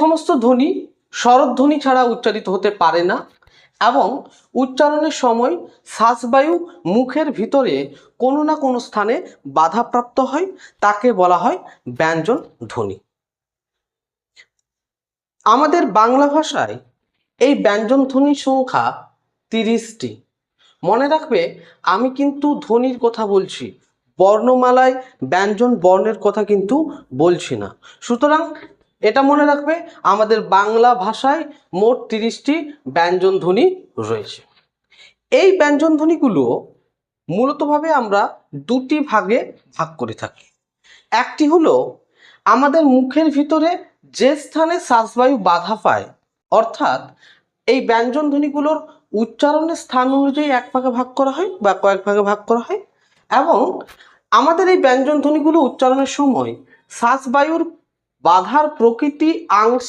সমস্ত ধ্বনি স্বরধ্বনি ছাড়া উচ্চারিত হতে পারে না এবং উচ্চারণের সময় শ্বাসবায়ু মুখের ভিতরে কোনো না কোনো স্থানে বাধাপ্রাপ্ত হয়, তাকে বলা হয় ব্যঞ্জন ধ্বনি। আমাদের বাংলা ভাষায় এই ব্যঞ্জন ধ্বনির সংখ্যা তিরিশটি। মনে রাখবে, আমি কিন্তু ধ্বনির কথা বলছি, বর্ণমালায় ব্যঞ্জন বর্ণের কথা কিন্তু বলছি না। সুতরাং এটা মনে রাখবে, আমাদের বাংলা ভাষায় মোট তিরিশটি ব্যঞ্জনধ্বনি রয়েছে। এই ব্যঞ্জনধ্বনিগুলো মূলতভাবে আমরা দুটি ভাগে ভাগ করে থাকি। একটি হলো, আমাদের মুখের ভিতরে যে স্থানে শ্বাসবায়ু বাধা পায়, অর্থাৎ এই ব্যঞ্জনধ্বনিগুলোর উচ্চারণের স্থান অনুযায়ী এক ভাগে ভাগ করা হয় বা কয়েক ভাগে ভাগ করা হয়, এবং আমাদের এই ব্যঞ্জনধ্বনিগুলো উচ্চারণের সময় শ্বাসবায়ুর বাধার প্রকৃতি আংশিক